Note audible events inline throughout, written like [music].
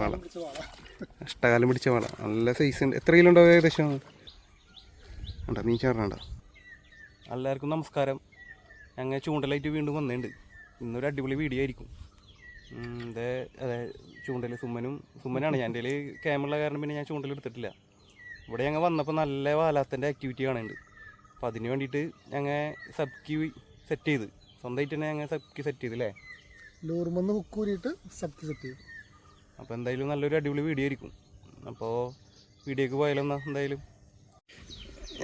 വാള. കഷ്ടകാലം പിടിച്ച വാള. നല്ല സൈസ് ഉണ്ട്. എത്ര കിലോ ഉണ്ടാവും ഏകദേശം? ഉണ്ടോ? മീൻ ചേർന്നുണ്ടോ? എല്ലാവർക്കും നമസ്കാരം. ഞങ്ങൾ ചൂണ്ടലായിട്ട് വീണ്ടും വന്നിട്ടുണ്ട് ഇന്നൊരു അടിപൊളി വീഡിയോ ആയിരിക്കും. ഇതേ അതെ ചൂണ്ടൽ സുമ്മനും സുമ്മനാണ് ഞാൻ എന്റെ ക്യാമറ കാരണം പിന്നെ ഞാൻ ചൂണ്ടൽ എടുത്തിട്ടില്ല. ഇവിടെ ഞങ്ങൾ വന്നപ്പോൾ നല്ല വാലാത്തന്റെ ആക്ടിവിറ്റി കാണുന്നുണ്ട് അപ്പോൾ അതിന് വേണ്ടിയിട്ട് ഞങ്ങൾ സബ്ക്കി സെറ്റ് ചെയ്ത്. സ്വന്തമായിട്ട് തന്നെ ഞങ്ങൾ സബ്ക്കി സെറ്റ് ചെയ്ത് അല്ലേ ലൂർമെന്ന് ഹുക്കൂരിയിട്ട് ക്യൂ സെറ്റ് ചെയ്യും അപ്പോൾ എന്തായാലും നല്ലൊരു അടിപൊളി വീഡിയോ ആയിരിക്കും. അപ്പോൾ വീഡിയോക്ക് പോയാലൊന്നാ എന്തായാലും?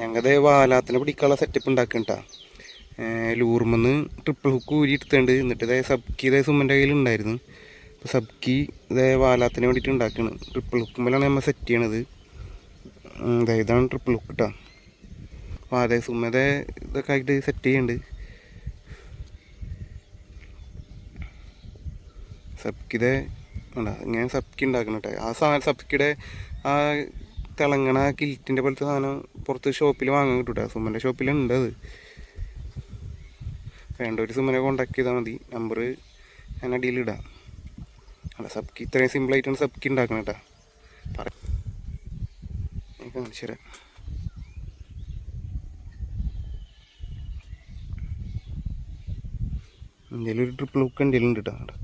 ഞങ്ങളുടെ വാലാത്തിനെ പിടിക്കാനുള്ള സെറ്റപ്പ് ഉണ്ടാക്കണ്ടാ. ലൂർമെന്ന് ട്രിപ്പിൾ ഹുക്ക് ഊരി എടുത്തുണ്ട് എന്നിട്ട് ഇതേ സബ്ക്കി ഇതേ സുമ്മന്റെ കയ്യിൽ ഉണ്ടായിരുന്നു. അപ്പോൾ സബ്ക്കി ഇതേ വാലാത്തിന് വേണ്ടിയിട്ട് ഉണ്ടാക്കണ്. ട്രിപ്പിൾ ഹുക്കുമ്പോഴാണ് നമ്മൾ സെറ്റ് ചെയ്യണത്. ഇതാണ് ട്രിപ്പിൾ ഹുക്ക് കേട്ടോ അപ്പോൾ അതേ സുമ്മതെ ഇതൊക്കെ ആയിട്ട് സെറ്റ് ചെയ്യുന്നുണ്ട് സബ്ക്കിടെ ഉണ്ടാ ഇങ്ങനെ സബ്ക്കി ഉണ്ടാക്കണം കേട്ടോ ആ സാധനം സബ്ക്കിയുടെ ആ തിളങ്ങണ കിൽറ്റിന്റെ പോലത്തെ സാധനം പുറത്ത് ഷോപ്പിൽ വാങ്ങാൻ കിട്ടും കേട്ടോ സുമ്മന്റെ ഷോപ്പിലുണ്ട് അത്. വേണ്ട ഒരു സുമ്മനെ കോണ്ടാക്ട് ചെയ്താൽ മതി. നമ്പർ ഞാൻ അടിയിൽ ഇടാം. അല്ല സബ്ക്കി ഇത്രയും സിമ്പിളായിട്ടാണ് സബ്ക്കി ഉണ്ടാക്കണം കേട്ടോ പറയാം ശരി എന്തെങ്കിലും ഒരു ട്രിപ്പിൾ ഹുക്ക് എന്തെങ്കിലും ഉണ്ട് കേട്ടോ അവിടെ.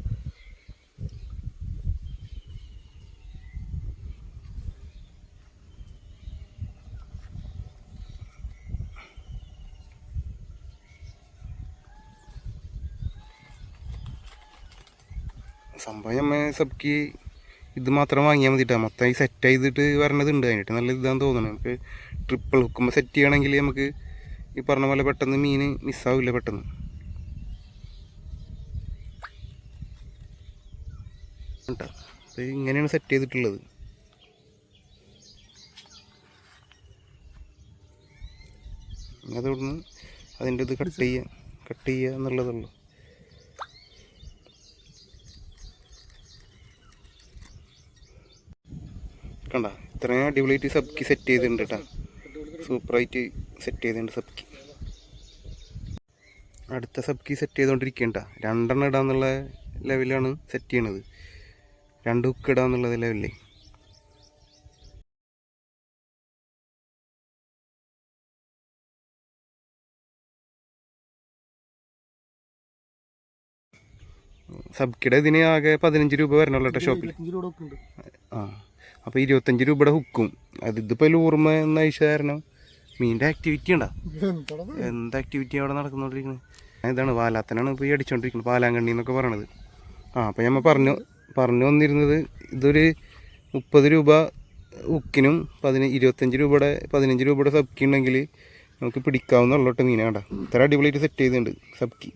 സംഭവം നമ്മ സബ്ക്ക് ഇത് മാത്രം വാങ്ങിയാൽ മതിട്ടാ. മൊത്തം ഈ സെറ്റ് ചെയ്തിട്ട് വരണതുണ്ട് അതിനായിട്ട് നല്ല ഇതാന്ന് തോന്നുന്നത് നമുക്ക് ട്രിപ്പിൾ ഹുക്കുമ്പോൾ സെറ്റ് ചെയ്യണമെങ്കിൽ നമുക്ക് ഈ പറഞ്ഞ പോലെ പെട്ടെന്ന് മീൻ മിസ്സാവില്ല പെട്ടെന്ന്. അപ്പോൾ ഇങ്ങനെയാണ് സെറ്റ് ചെയ്തിട്ടുള്ളത്. ഇനി അതോടൊന്ന് അതിന്റെ ഇത് കട്ട് ചെയ്യുക കട്ട് ചെയ്യുക എന്നുള്ളതുള്ളൂ കണ്ട ഇത്രയും അടിപൊളിയായിട്ട് സബ്ക്ക് സെറ്റ് ചെയ്തിട്ടുണ്ട് കേട്ടോ സൂപ്പറായിട്ട് സെറ്റ് ചെയ്തിട്ടുണ്ട് സബ്ക്ക് അടുത്ത സബ്ക്ക് സെറ്റ് ചെയ്തുകൊണ്ടിരിക്കണ്ട രണ്ടെണ്ണം ഇടാന്നുള്ള ലെവലാണ് സെറ്റ് ചെയ്യണത്. രണ്ട് ഹുക്ക് ഇടാന്നുള്ള ലെവലേ സബ്ക്കിടെ ഇതിന് ആകെ പതിനഞ്ച് രൂപ വരണല്ലോ കേട്ടോ ഷോപ്പിൽ ആ. അപ്പോൾ ഇരുപത്തഞ്ച് രൂപയുടെ ഹുക്കും അത് ഇതിപ്പോൾ ലൂർമ എന്ന ആഴ്ച കാരണം. മീനിന്റെ ആക്ടിവിറ്റി ഉണ്ടാ? എന്ത് ആക്ടിവിറ്റി അവിടെ നടക്കുന്നുകൊണ്ടിരിക്കുന്നത് ഇതാണ് വാലാത്തനാണ് ഇപ്പോൾ ഈ അടിച്ചുകൊണ്ടിരിക്കുന്നത് പാലാങ്കണ്ണി എന്നൊക്കെ പറയണത്. ആ അപ്പോൾ ഞമ്മ പറഞ്ഞു പറഞ്ഞു വന്നിരുന്നത് ഇതൊരു മുപ്പത് രൂപ ഉക്കിനും പതിന ഇരുപത്തഞ്ച് രൂപയുടെ പതിനഞ്ച് രൂപയുടെ സബ്ക്കി ഉണ്ടെങ്കിൽ നമുക്ക് പിടിക്കാവുന്ന ഉള്ളോട്ട് മീനെ കണ്ട. ഇത്ര അടിപൊളിയായിട്ട് സെറ്റ് ചെയ്തിട്ടുണ്ട് സബ്ക്കി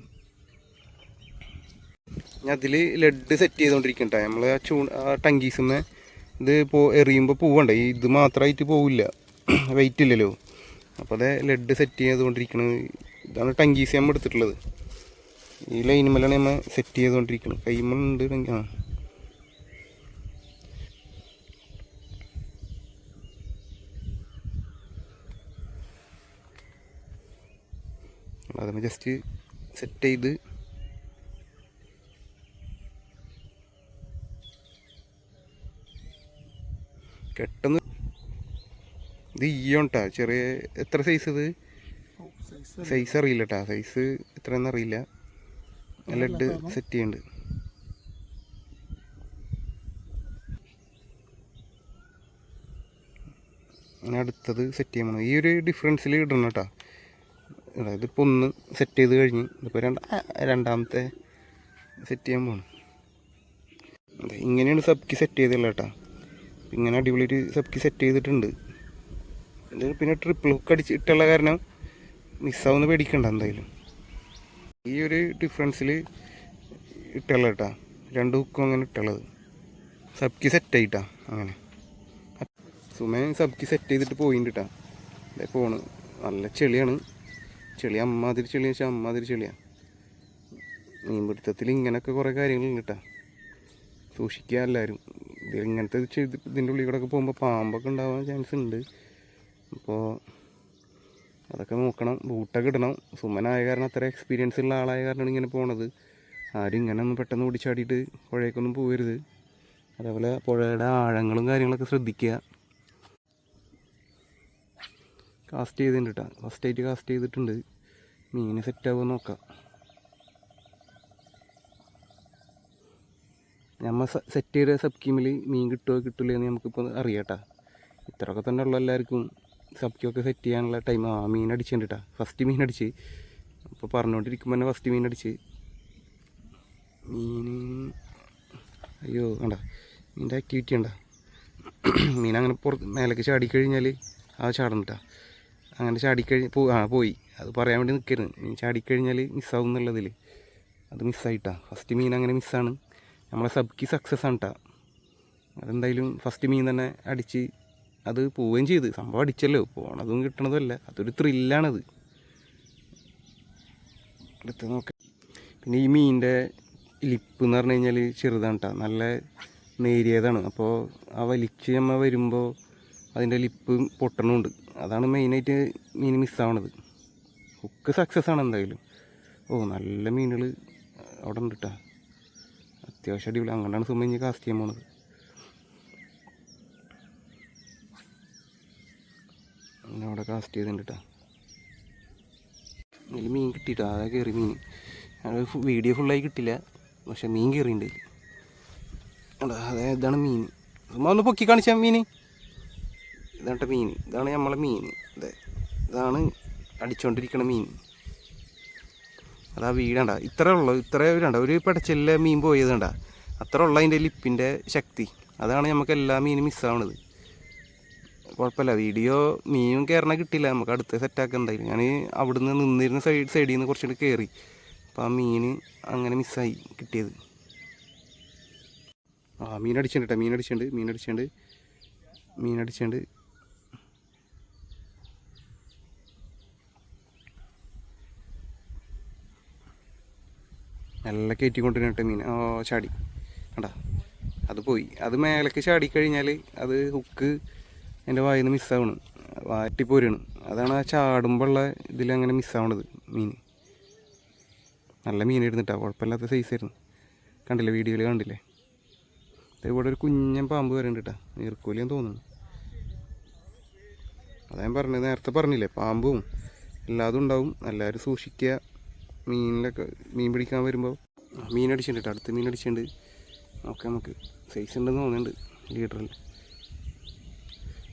ഞാൻ അതിൽ ലെഡ് സെറ്റ് ചെയ്തുകൊണ്ടിരിക്കണ്ട നമ്മൾ ആ ചൂ ആ ടങ്കീസിന്ന് ഇത് പോ എറിയുമ്പോൾ പോവണ്ട? ഇത് മാത്രമായിട്ട് പോവില്ല. [clears throat] വെയിറ്റ് ഇല്ലല്ലോ. അപ്പോൾ അതേ ലെഡ് സെറ്റ് ചെയ്തുകൊണ്ടിരിക്കുന്നത് ഇതാണ് ടങ്കീസ് നമ്മൾ എടുത്തിട്ടുള്ളത്. ഈ ലൈനുമലാണ് നമ്മൾ സെറ്റ് ചെയ്തുകൊണ്ടിരിക്കുന്നത് കൈമുണ്ട് ആ. അതമ്മ ജസ്റ്റ് സെറ്റ് ചെയ്ത് കെട്ടെന്ന് ഇത് ഈയോണ്ടാ ചെറിയ എത്ര സൈസ് ഇത്? സൈസ് അറിയില്ല കേട്ടാ സൈസ് എത്രയെന്ന് അറിയില്ല ലെഡ് സെറ്റ് ചെയ്യുന്നുണ്ട് അങ്ങനെ അടുത്തത് സെറ്റ് ചെയ്യണം ഈ ഒരു ഡിഫറൻസിൽ ഇടണം കേട്ടോ അതായത് ഇപ്പോൾ ഒന്ന് സെറ്റ് ചെയ്ത് കഴിഞ്ഞ് ഇതിപ്പോൾ രണ്ട രണ്ടാമത്തെ സെറ്റ് ചെയ്യാൻ പോകണം അതെ ഇങ്ങനെയാണ് സബ്ക്ക് സെറ്റ് ചെയ്തുള്ളത് കേട്ടോ ഇങ്ങനെ അടിപൊളിയായിട്ട് സബ്ക്ക് സെറ്റ് ചെയ്തിട്ടുണ്ട്. പിന്നെ ട്രിപ്പിൾ ഹുക്ക് അടിച്ച് ഇട്ടുള്ള കാരണം മിസ്സാവുന്ന പേടിക്കണ്ട എന്തായാലും. ഈ ഒരു ഡിഫറൻസിൽ ഇട്ടുള്ള കേട്ടാ. രണ്ട് ഹുക്കും അങ്ങനെ ഇട്ടുള്ളത്. സബ്ക്ക് സെറ്റ് ആയിട്ടാ അങ്ങനെ. സുമേൻ സബ്ക്ക് സെറ്റ് ചെയ്തിട്ട് പോയിട്ടുണ്ട് കേട്ടാ. പോണ്. നല്ല ചെളിയാണ്. ചെളി അമ്മാതിരി ചെളി വെച്ചാൽ അമ്മാതിരി ചെളിയാണ് മീൻപിടുത്തത്തിൽ ഇങ്ങനെയൊക്കെ കുറേ കാര്യങ്ങളുണ്ട് കേട്ടാ. സൂക്ഷിക്കുക എല്ലാവരും ഇത് ഇങ്ങനത്തെ ചെയ്ത് ഇതിന്റെ ഉള്ളിൽ കൂടെ ഒക്കെ പോകുമ്പോൾ പാമ്പൊക്കെ ഉണ്ടാവാൻ ചാൻസ് ഉണ്ട്. അപ്പോൾ അതൊക്കെ നോക്കണം. ബൂട്ടൊക്കെ ഇടണം. സുമനായ കാരണം അത്ര എക്സ്പീരിയൻസ് ഉള്ള ആളായ കാരണമാണ് ഇങ്ങനെ പോണത്. ആരും ഇങ്ങനെ ഒന്നും പെട്ടെന്ന് ഓടിച്ചാടിയിട്ട് പുഴയൊക്കൊന്നും പോകരുത് അതേപോലെ പുഴയുടെ ആഴങ്ങളും കാര്യങ്ങളൊക്കെ ശ്രദ്ധിക്കുക. കാസ്റ്റ് ചെയ്തിട്ടുണ്ട് കേട്ടോ ഫസ്റ്റ് ആയിട്ട് കാസ്റ്റ് ചെയ്തിട്ടുണ്ട്. മീൻ സെറ്റ് ആവുമോ നോക്കാം. നമ്മൾ സെറ്റ് ചെയ്ത സബ് കീമിൽ മീൻ കിട്ടുമോ കിട്ടില്ല എന്ന് നമുക്കിപ്പോൾ അറിയാം കേട്ടോ ഇത്രയൊക്കെ തന്നെ ഉള്ള എല്ലാവർക്കും സബ് ക്യൂഒക്കെ സെറ്റ് ചെയ്യാനുള്ള ടൈം ആ മീൻ അടിച്ചിട്ടാ ഫസ്റ്റ് മീൻ അടിച്ച്. അപ്പോൾ പറഞ്ഞുകൊണ്ടിരിക്കുമ്പോൾ തന്നെ ഫസ്റ്റ് മീൻ അടിച്ച്. മീൻ അയ്യോ വേണ്ട മീന്റെ ആക്ടിവിറ്റി ഉണ്ട മീൻ അങ്ങനെ പുറത്ത് മേലേക്ക് ചാടിക്കഴിഞ്ഞാൽ ആ ചാടണം അങ്ങനെ ചാടിക്കഴിഞ്ഞ് പോ ആ പോയി. അത് പറയാൻ വേണ്ടി നിൽക്കരുത് മീൻ ചാടിക്കഴിഞ്ഞാൽ മിസ്സാവും എന്നുള്ളതിൽ അത് മിസ്സായിട്ടാ ഫസ്റ്റ് മീൻ അങ്ങനെ മിസ്സാണ് നമ്മളെ സബ്ക്ക് സക്സസ് ആണ് കേട്ടോ അതെന്തായാലും ഫസ്റ്റ് മീൻ തന്നെ അടിച്ച് അത് പോവുകയും ചെയ്ത്. സംഭവം അടിച്ചല്ലോ. പോണതും കിട്ടണതും അല്ല. അതൊരു ത്രില്ലാണത് അടുത്ത് നോക്കാം. പിന്നെ ഈ മീനിന്റെ ലിപ്പ് എന്ന് പറഞ്ഞു കഴിഞ്ഞാൽ ചെറുതാണ് കേട്ടോ നല്ല നേരിയതാണ്. അപ്പോൾ ആ വലിച്ച് നമ്മൾ വരുമ്പോൾ അതിന്റെ ലിപ്പ് പൊട്ടണമുണ്ട് അതാണ് മെയിനായിട്ട് മീൻ മിസ്സാവണത് ഹുക്ക് സക്സസ് ആണ് എന്തായാലും. ഓ നല്ല മീനുകൾ അവിടെ ഉണ്ട് കേട്ടോ അത്യാവശ്യം അടിപൊളി. അങ്ങനെയാണ് സുമ ഇനി കാസ്റ്റ് ചെയ്യാൻ പോണത്. അങ്ങനെ അവിടെ കാസ്റ്റ് ചെയ്തിട്ടുണ്ട് കേട്ടോ ഇതിൽ മീൻ കിട്ടിയിട്ടോ ആകെ കയറി മീൻ. അത് വീഡിയോ ഫുള്ളായി കിട്ടില്ല. പക്ഷെ മീൻ കയറിയിട്ടുണ്ട് ഇതിൽ. അതെ ഇതാണ് മീൻ. ചുമ്മാ ഒന്ന് പൊക്കി കാണിച്ചാൽ മീൻ ഇതാണ് മീൻ. ഇതാണ് നമ്മളെ മീൻ. അതെ ഇതാണ് അടിച്ചുകൊണ്ടിരിക്കണ മീൻ. അതാ വീടണ്ട ഇത്ര ഉള്ളു ഇത്ര വീടണ്ട ഒരു പടച്ചില്ല മീൻ പോയത് കണ്ട അത്ര ഉള്ള അതിന്റെ ലിപ്പിന്റെ ശക്തി. അതാണ് നമുക്ക് എല്ലാ മീനും മിസ്സാവണത്. കുഴപ്പമില്ല വീഡിയോ മീനും കയറണ കിട്ടില്ല നമുക്ക് അടുത്ത സെറ്റാക്കുക എന്തായാലും. ഞാൻ അവിടുന്ന് നിന്നിരുന്ന സൈഡ് സൈഡിൽ നിന്ന് കുറച്ചുകൂടി കയറി അപ്പോൾ ആ മീൻ അങ്ങനെ മിസ്സായി കിട്ടിയത്. ആ മീൻ അടിച്ചിട്ടുണ്ട് മീൻ അടിച്ചിട്ടുണ്ട് മീൻ അടിച്ചിട്ടുണ്ട് മീൻ അടിച്ചിട്ടുണ്ട് നല്ല കയറ്റിക്കൊണ്ടിരുന്നിട്ട് മീൻ ഓ ചാടി. കണ്ടാ? അത് പോയി. അത് മേലേക്ക് ചാടിക്കഴിഞ്ഞാൽ അത് ഹുക്ക് എന്റെ വായിൽ നിന്ന് മിസ്സാവണം വാറ്റിപ്പോരാണ് അതാണ് ആ ചാടുമ്പോഴുള്ള ഇതിലങ്ങനെ മിസ്സാവണത് മീൻ. നല്ല മീൻ ഇരുന്നിട്ടാ കുഴപ്പമില്ലാത്ത സൈസായിരുന്നു കണ്ടില്ലേ വീഡിയോയിൽ കണ്ടില്ലേ? അതേപോലെ ഒരു കുഞ്ഞൻ പാമ്പ് വരുന്നുണ്ട് കേട്ടോ നീർക്കോലിയെന്ന് തോന്നുന്നു. അതാ ഞാൻ പറഞ്ഞത് നേരത്തെ പറഞ്ഞില്ലേ പാമ്പും എല്ലാതും ഉണ്ടാവും. എല്ലാവരും സൂക്ഷിക്കുക മീനിലൊക്കെ മീൻ പിടിക്കാൻ വരുമ്പോൾ മീൻ അടിച്ചിട്ടുണ്ട് അടുത്ത് മീൻ അടിച്ചിട്ടുണ്ട് നോക്കാം നമുക്ക് സൈസ് ഉണ്ടെന്ന് തോന്നുന്നുണ്ട് ലീറ്ററിൽ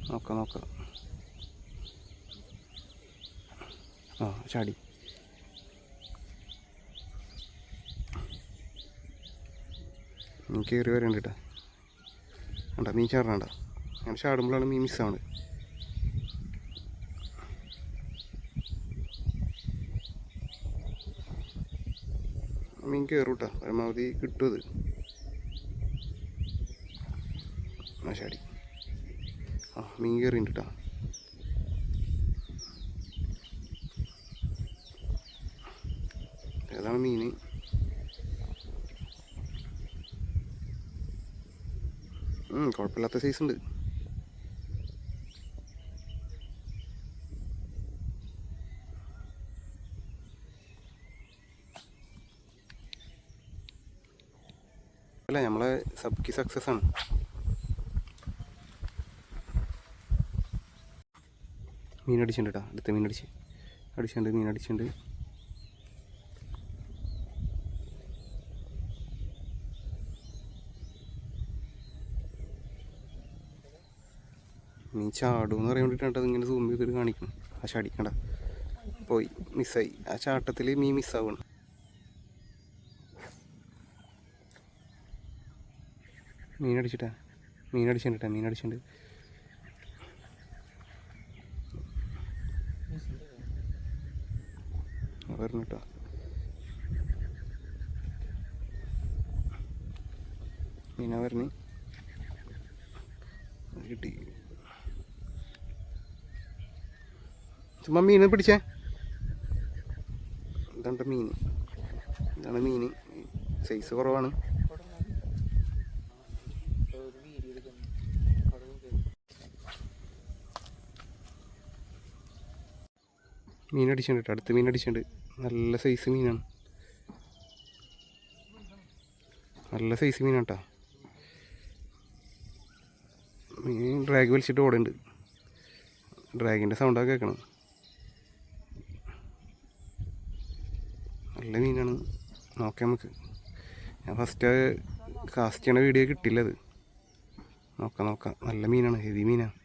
നോക്കാം നോക്കാം. ആ ചാടി. മീൻ കയറി വരണ്ട കേട്ടോ വേണ്ട മീൻ ചാടണ്ട അങ്ങനെ ചാടുമ്പോഴാണ് മീൻ മിസ്സാവണത് മീൻ കയറും കേട്ടോ പരമാവധി കിട്ടും അത്. ആ ആ മീൻ കയറിണ്ട് കേട്ടോ ഏതാണ് ഉം, കുഴപ്പമില്ലാത്ത സൈസ് ഉണ്ട്. അല്ല നമ്മളെ സബ്കി സക്സസ് ആണ്. മീൻ അടിച്ചിട്ടുണ്ട് അടുത്ത മീൻ അടിച്ച്. അടിച്ചിട്ടുണ്ട് മീൻ അടിച്ചിട്ടുണ്ട്. മീൻ ചാടും എന്ന് പറയാൻ വേണ്ടിയിട്ടാണ് അത് ഇങ്ങനെ സൂം ചെയ്തിട്ട് കാണിക്കണം. ആ ചാടിക്കണ്ട. പോയി മിസ്സായി ആ ചാട്ടത്തിൽ മീൻ മിസ്സാവണം അടിച്ചിട്ടാ മീൻ അടിച്ചിട്ടുണ്ട് വരണം കേട്ടോ മീന വരണേ. കിട്ടി. ചുമ്മാ മീൻ പിടിച്ചേ. ഇതാണ്ട മീൻ. ഇതാണ് മീൻ. സൈസ് കുറവാണ്. മീൻ അടിച്ചിട്ടുണ്ട് അടുത്ത മീൻ അടിച്ചിട്ടുണ്ട് നല്ല സൈസ് മീനാണ്. നല്ല സൈസ് മീനാണ് കേട്ടോ മീൻ ഡ്രാഗ് വലിച്ചിട്ട് ഓടുന്നുണ്ട്. ഡ്രാഗിന്റെ സൗണ്ടൊക്കെ കേൾക്കണം. നല്ല മീനാണ്. നോക്കാം നമുക്ക്. ഞാൻ ഫസ്റ്റ് കാസ്റ്റ് ചെയ്യണ വീഡിയോ കിട്ടില്ല അത്. നോക്കാം നോക്കാം. നല്ല മീനാണ്. ഹെവി മീനാണ്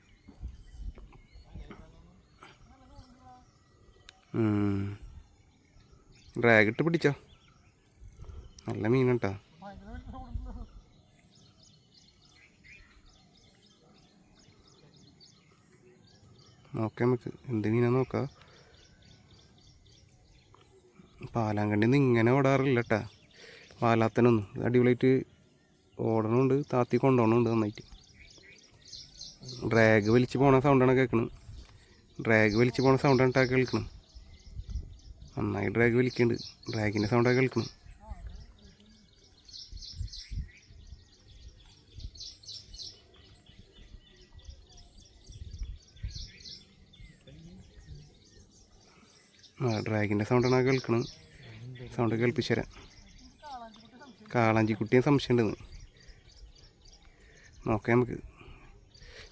ഡ്രാഗ് ഇട്ട് പിടിച്ചോ. നല്ല മീൻ കേട്ടോ നോക്കാം നമുക്ക്. എന്ത് മീനാ നോക്കാം? പാലാങ്കണ്ടി നിന്ന് ഇങ്ങനെ ഓടാറില്ല കേട്ടാ പാലാത്തനൊന്നും അടിപൊളിയായിട്ട് ഓടണമുണ്ട് താത്തി കൊണ്ടുപോകണമുണ്ട് നന്നായിട്ട്. ഡ്രാഗ് വലിച്ചു പോണ സൗണ്ടാണ് കേൾക്കണത് ഡ്രാഗ് വലിച്ചു പോണ സൗണ്ടാണ് കേൾക്കണം നന്നായി ഡ്രാഗ് വലിക്കുന്നുണ്ട് ഡ്രാഗിന്റെ സൗണ്ടൊക്കെ കേൾക്കണം. ഡ്രാഗിന്റെ സൗണ്ടാണ് കേൾക്കണത് സൗണ്ട് കേൾപ്പിച്ചു തരാം. കാളാഞ്ചിക്കുട്ടിയെ സംശയം ഉണ്ടെന്ന് നോക്കാം നമുക്ക്.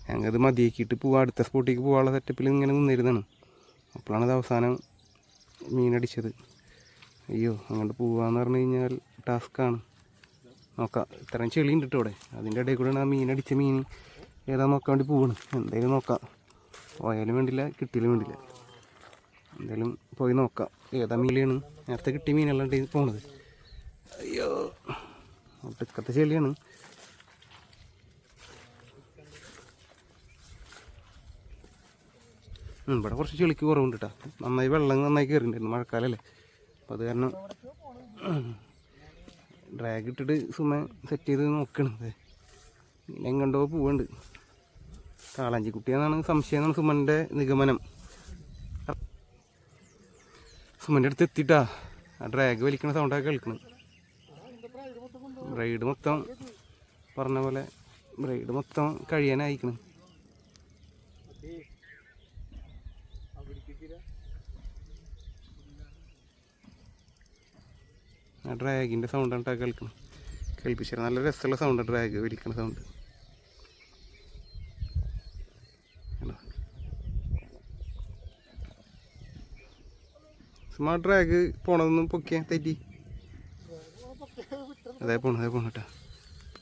ഞങ്ങൾത് മതിയാക്കിയിട്ട് പോവാം. അടുത്ത സ്പോട്ടിലേക്ക് പോകാനുള്ള സെറ്റപ്പിൽ ഇങ്ങനെ നിന്നിരുന്നതാണ്. അപ്പോഴാണ് അത് അവസാനം മീനടിച്ചത്. അയ്യോ അങ്ങോട്ട് പോവാന്ന് പറഞ്ഞു കഴിഞ്ഞാൽ ടാസ്ക്കാണ് നോക്കാം. ഇത്രയും ചെളി ഉണ്ട് കേട്ടോ ഇവിടെ അതിന്റെ ഇടയിൽ കൂടെയാണ് ആ മീനടിച്ച മീൻ ഏതാ നോക്കാൻ വേണ്ടി പോവാണ്. എന്തായാലും നോക്കാം. പോയാലും വേണ്ടില്ല കിട്ടിയാലും വേണ്ടില്ല. എന്തായാലും പോയി നോക്കാം. ഏതാ മീനാണ്? നേരത്തെ കിട്ടിയ മീനല്ലാണ്ട് പോണത്? അയ്യോ ഒട്ടുക്കത്തെ ചെളിയാണ്. ഇവിടെ കുറച്ച് ചെളിക്ക് കുറവുണ്ട് കേട്ടോ നന്നായി വെള്ളം നന്നായി കയറിയിട്ടുണ്ടായിരുന്നു മഴക്കാലല്ലേ. അപ്പോൾ അത് കാരണം ഡ്രാഗ് ഇട്ടിട്ട് സുമ സെറ്റ് ചെയ്ത് നോക്കണത് എങ്ങണ്ടോ പോവുണ്ട് കാളാഞ്ചിക്കുട്ടിയെന്നാണ് സംശയം എന്നാണ് സുമന്റെ നിഗമനം. സുമന്റെ അടുത്ത് എത്തിയിട്ടാ ആ ഡ്രാഗ് വലിക്കണ സൗണ്ടൊക്കെ കേൾക്കണം. ബ്രൈഡ് മൊത്തം പറഞ്ഞ പോലെ ബ്രൈഡ് മൊത്തം കഴിയാനായിക്കണം. ആ ഡ്രാഗിന്റെ സൗണ്ടാണ് കേട്ടോ കേൾക്കണം. കേൾപ്പിച്ചത് നല്ല രസമുള്ള സൗണ്ട് ഡ്രാഗ് വലിക്കണ സൗണ്ട് സ്മാർട്ട് ഡ്രാഗ് പോണതൊന്നും പൊക്കിയ തെറ്റി. അതേ പോണ അതേ പോണ കേട്ടോ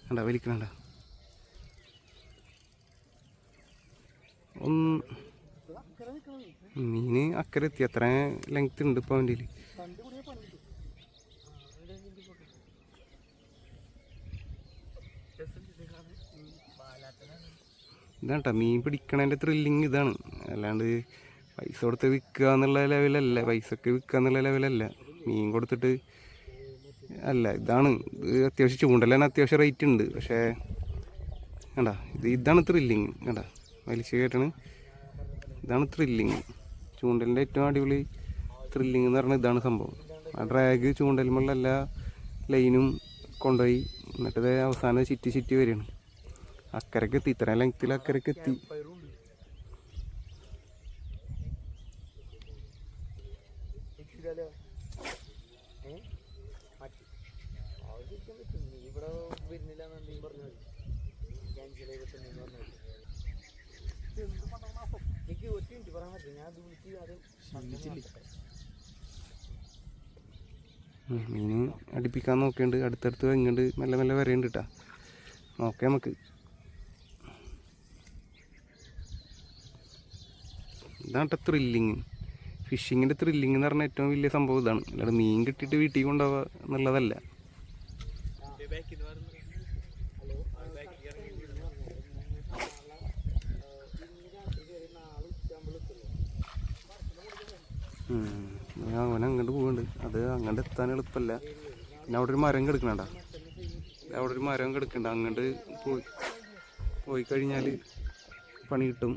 കണ്ടാ? വലിക്കണണ്ട ഒന്ന് മീന് അക്കരെ എത്തി. അത്ര ലെങ്ത് ഉണ്ട് ഇപ്പോൾ അവന്റെ കണ്ടു കൂടിയ പണി കിട്ടും ഇതാണ് മീൻ പിടിക്കണതിന്റെ ത്രില്ലിങ് ഇതാണ്. അല്ലാണ്ട് പൈസ കൊടുത്ത് വിൽക്കുക എന്നുള്ള ലെവലല്ല പൈസ ഒക്കെ വിൽക്കുക എന്നുള്ള ലെവലല്ല മീൻ കൊടുത്തിട്ട് അല്ല ഇതാണ്. ഇത് അത്യാവശ്യം ചൂണ്ടലാണ് അത്യാവശ്യം റേറ്റ് ഉണ്ട് പക്ഷേ കണ്ട ഇത് ഇതാണ് ത്രില്ലിങ് കണ്ട വലിച്ചു കയറ്റണ് ഇതാണ് ത്രില്ലിങ് ചൂണ്ടലിന്റെ ഏറ്റവും അടിപൊളി ത്രില്ലിങ് എന്ന് പറഞ്ഞാൽ ഇതാണ് സംഭവം. ആ ഡ്രാഗ് ചൂണ്ടലുമുള്ള എല്ലാ ലൈനും കൊണ്ടുപോയി. എന്നിട്ട് അവസാനം ചിറ്റി ചിറ്റി വരികയാണ്. അക്കരക്ക് എത്തി. ഇത്ര ലെങ്ത്തിൽ അക്കരക്ക് എത്തി. മീന് അടുപ്പിക്കാൻ നോക്കിയുണ്ട്. അടുത്തടുത്ത് ഇങ്ങോട്ട് മെല്ലെ മെല്ലെ വരയുണ്ട് കേട്ടാ നോക്കാം നമുക്ക്. ഇതാണ് ത്രില്ലിങ് ഫിഷിങ്ങിന്റെ ത്രില്ലിങ് എന്ന് പറഞ്ഞാൽ ഏറ്റവും വലിയ സംഭവം ഇതാണ്. അല്ലാതെ മീൻ കിട്ടിയിട്ട് വീട്ടിൽ കൊണ്ടുപോവുക എന്നുള്ളതല്ല. അവനെ അങ്ങോട്ട് പോകുന്നുണ്ട് അത് അങ്ങോട്ട് എത്താൻ എളുപ്പമല്ല. പിന്നെ അവിടെ ഒരു മരം കിടക്കണണ്ട അവിടെ ഒരു മരം കിടക്കണ്ട അങ്ങോട്ട് പോയി. പോയി കഴിഞ്ഞാൽ പണി കിട്ടും.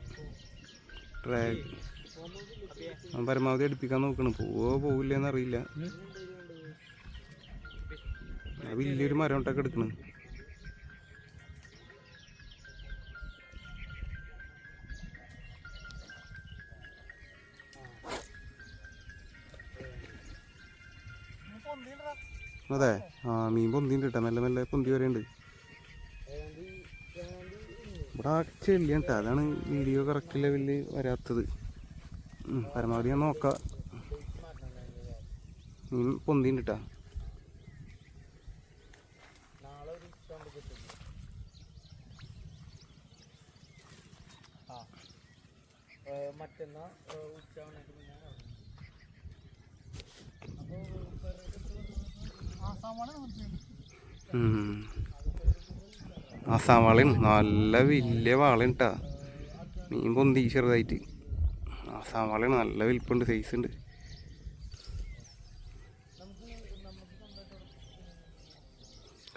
അവൻ പരമാവധി അടുപ്പിക്കാൻ നോക്കണം. പോവോ പോവില്ലെന്ന് അറിയില്ല. വലിയൊരു മരം ഇട്ടൊക്കെ എടുക്കണം. അതെ. ആ മീൻ പൊന്തിണ്ട് കേട്ടോ മെല്ലെ മെല്ലെ പൊന്തി വരെയുണ്ട്. ഇവിടെ ആ ചെല്ലിയാണ് കേട്ടോ അതാണ് വീഡിയോ കറക്റ്റ് ലെവലിൽ വരാത്തത് പരമാവധി ഞാൻ നോക്കാം. മീൻ പൊന്തിണ്ട് കേട്ടോ മറ്റന്നാ ഉച്ച മുന്നേ സവാളയും നല്ല വലിയ വാളയാണ് മീൻ പൊന്തി ചെറുതായിട്ട്. ആ സവാളയാണ് നല്ല വലിപ്പുണ്ട് സൈസ് ഉണ്ട്.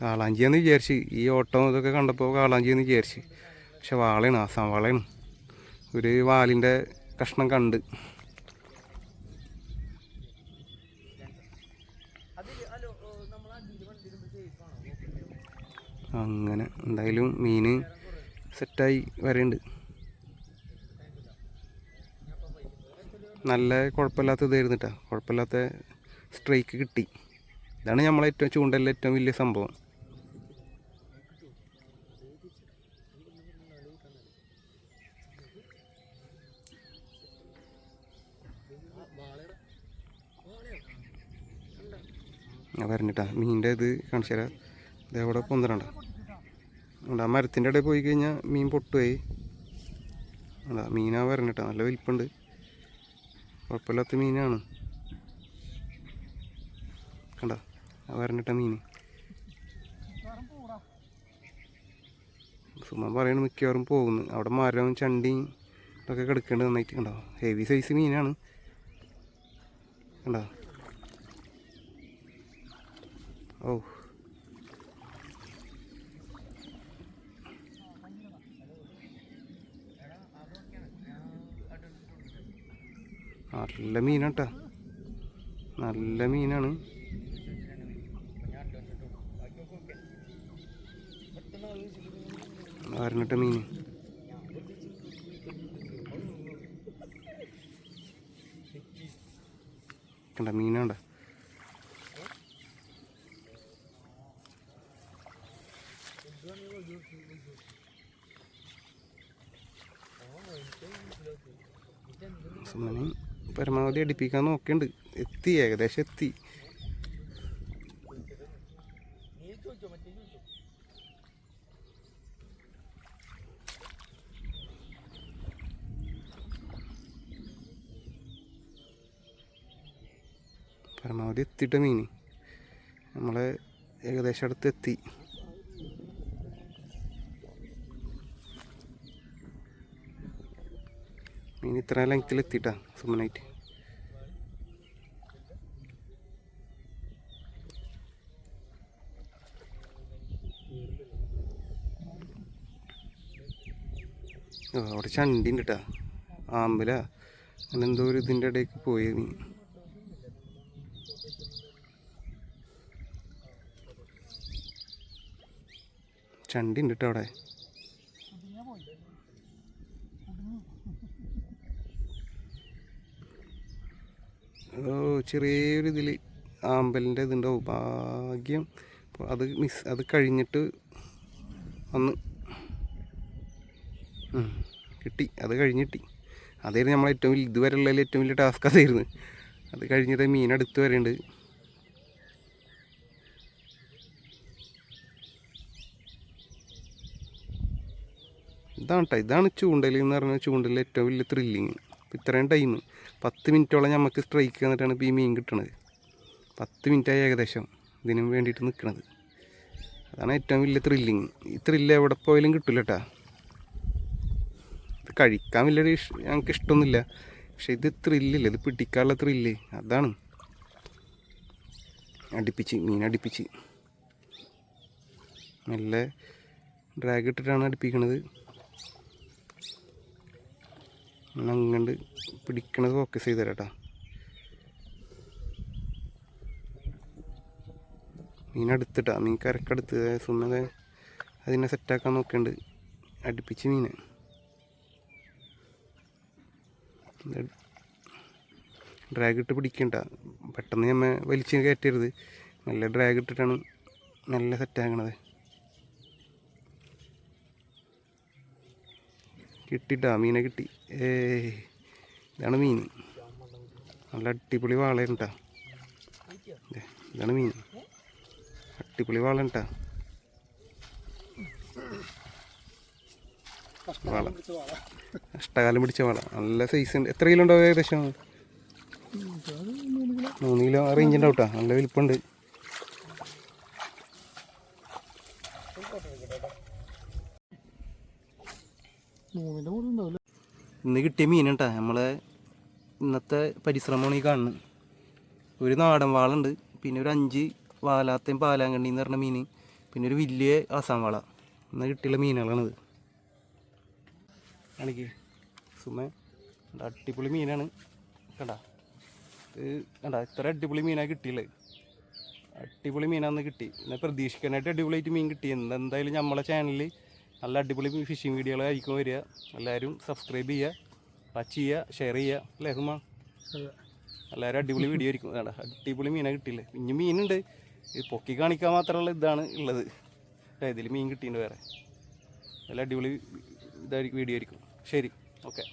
കാളാഞ്ചിയാന്ന് വിചാരിച്ച്. ഈ ഓട്ടം ഇതൊക്കെ കണ്ടപ്പോൾ കാളാഞ്ചിയെന്ന് വിചാരിച്ച്. പക്ഷെ വാളയാണ് ആസാം വാളയാണ് ഒരു വാലിന്റെ കഷ്ണം കണ്ട് അതിൽ ഹലോ നമ്മൾ അടിയിൽ വണ്ടി ഇടുമ്പോൾ സേഫ് ആണോ അങ്ങനെ എന്തായാലും മീൻ സെറ്റായി വരുന്നുണ്ട് നല്ല കുഴപ്പമില്ലാത്ത ഇതായിരുന്നു കേട്ടോ കുഴപ്പമില്ലാത്ത സ്ട്രൈക്ക് കിട്ടി. ഇതാണ് നമ്മളെ ഏറ്റവും ചൂണ്ടലിലെ ഏറ്റവും വലിയ സംഭവം. ഞാൻ മീനിന്റെ ഇത് കാണിച്ചു തരാം ഇതെവിടെ പൊന്തരണ്ട ആ മരത്തിന്റെ ഇടയിൽ പോയി കഴിഞ്ഞാൽ മീൻ പൊട്ടുപോയി. അതാ മീനാ വരണിട്ടാ നല്ല വലിപ്പുണ്ട്. കുഴപ്പമില്ലാത്ത മീനാണ്. കണ്ട ആ വരണിട്ട മീൻ. സുമ പറയണ മിക്കവാറും പോകുന്നു. അവിടെ മരവും ചണ്ടിയും ഇതൊക്കെ കിടക്കേണ്ടത് നന്നായിട്ട് കണ്ടോ ഹെവി സൈസ് മീനാണ്. കണ്ടോ? ഓ നല്ല മീനാട്ടാ. നല്ല മീനാണ്. വരണിട്ട മീൻ കണ്ട മീനാണ്ട പരമാവധി അടിപ്പിക്കാൻ നോക്കിയുണ്ട് എത്തി ഏകദേശം എത്തി. പരമാവധി എത്തിയിട്ട മീൻ നമ്മളെ ഏകദേശം അടുത്ത് എത്തി. മീൻ ഇത്ര ലെങ്ത്തിൽ എത്തിയിട്ടാ സുമനായിട്ട് ഓ, അവിടെ ചണ്ടി ഉണ്ട് കേട്ടാ. ആമ്പല അങ്ങനെ എന്തോ ഒരു ഇതിന്റെ ഇടയ്ക്ക് പോയി നീ. ചണ്ടി ഉണ്ട് കേട്ടോ അവിടെ. ഓ ചെറിയൊരു ഇതിൽ ആമ്പലിന്റെ ഇതുണ്ടാവും ഭാഗ്യം. അത് മിസ് അത് കഴിഞ്ഞിട്ട് വന്ന്. കിട്ടി. അത് കഴിഞ്ഞിട്ടി അതായിരുന്നു നമ്മളെ ഏറ്റവും വലിയ ഇതുവരെ ഉള്ളതിൽ ഏറ്റവും വലിയ ടാസ്ക് അതായിരുന്നു. അത് കഴിഞ്ഞിട്ട് മീൻ അടുത്ത് വരെയുണ്ട് ഇതാണ് കേട്ടോ ഇതാണ് ചൂണ്ടൽ എന്ന് പറഞ്ഞാൽ ചൂണ്ടലിൽ ഏറ്റവും വലിയ ത്രില്ലിങ് ഇത്രയും ടൈം പത്ത് മിനിറ്റോളം നമുക്ക് സ്ട്രൈക്ക് തന്നിട്ടാണ് ഇപ്പോൾ ഈ മീൻ കിട്ടണത്. പത്ത് മിനിറ്റായി ഏകദേശം ഇതിനും വേണ്ടിയിട്ട് നിൽക്കണത് അതാണ് ഏറ്റവും വലിയ ത്രില്ലിങ് ഈ ത്രില്ല് എവിടെ പോയാലും കിട്ടില്ല കേട്ടാ കഴിക്കാൻ വലിയൊരു ഞങ്ങൾക്ക് ഇഷ്ടമൊന്നുമില്ല പക്ഷെ ഇത് ത്രില്ലില്ല ഇത് പിടിക്കാനുള്ള ത്രില്ല്. അതാണ്. അടുപ്പിച്ച് മീൻ അടുപ്പിച്ച്. നല്ല ഡ്രാഗ് ഇട്ടിട്ടാണ് അടുപ്പിക്കണത്. അങ്ങണ്ട് പിടിക്കണത് ഫോക്കസ് ചെയ്ത് തരാം കേട്ടോ മീൻ അടുത്തിട്ടാ മീൻ കരക്കടുത്ത് സുമ്മതെ അതിനെ സെറ്റാക്കാൻ നോക്കുന്നുണ്ട് അടുപ്പിച്ച് മീൻ. ഡ്രാഗ് ഇട്ട് പിടിക്കണ്ട. പെട്ടെന്ന് നമ്മൾ വലിച്ച് കയറ്റരുത്. നല്ല ഡ്രാഗ് ഇട്ടിട്ടാണ് നല്ല സെറ്റാകണത് കിട്ടിട്ടാ മീനെ കിട്ടി. ഏ ഇതാണ് മീൻ. നല്ല അടിപൊളി വാളയുണ്ടാ. ഇതാണ് മീൻ. അടിപൊളി വാളയാണ് കേട്ടാ വാള. കഷ്ടകാലം പിടിച്ച വള നല്ല സൈസ് ഉണ്ട്. എത്ര കിലോ ഉണ്ടാവും ഏകദേശം? മൂന്ന് കിലോ റേഞ്ച് ഉണ്ടാവും കേട്ടോ നല്ല വലിപ്പമുണ്ട് ഇന്ന് കിട്ടിയ മീൻ കേട്ടാ നമ്മളെ ഇന്നത്തെ പരിശ്രമമാണ് ഈ കാണുന്നത് ഒരു നാടൻ വാളുണ്ട്. പിന്നെ ഒരു അഞ്ച് വാലാത്തയും പാലാങ്കണ്ണി എന്ന് പറഞ്ഞ മീൻ. പിന്നെ ഒരു വലിയ ആസാം വാള. ഇന്ന് കിട്ടിയുള്ള മീനുകളാണിത്. കാണിക്ക് സുമ. അടിപൊളി മീനാണ്. കണ്ടാ. ഇത് കണ്ടാ ഇത്ര അടിപൊളി മീനാണ് കിട്ടിയുള്ളത് അടിപൊളി മീനാന്ന് കിട്ടി. എന്നാൽ പ്രതീക്ഷിക്കാനായിട്ട് അടിപൊളിയായിട്ട് മീൻ കിട്ടി. എന്ത് എന്തായാലും നമ്മളെ ചാനലിൽ നല്ല അടിപൊളി ഫിഷിംഗ് വീഡിയോകളായിരിക്കും വരിക. എല്ലാവരും സബ്സ്ക്രൈബ് ചെയ്യുക ടച്ച് ചെയ്യുക ഷെയർ ചെയ്യുക. അല്ലേ ഹുമ എല്ലാവരും അടിപൊളി വീഡിയോ ആയിരിക്കും. അതാണ് അടിപൊളി മീനാണ് കിട്ടിയില്ലേ? ഇനി മീനുണ്ട്. ഇത് പൊക്കി കാണിക്കാൻ മാത്രമുള്ള ഇതാണ് ഉള്ളത്. ഇതിൽ മീൻ കിട്ടിയിട്ടുണ്ട് വേറെ. നല്ല അടിപൊളി ഇതായിരിക്കും വീഡിയോ ആയിരിക്കും. ശരി. ഓക്കെ.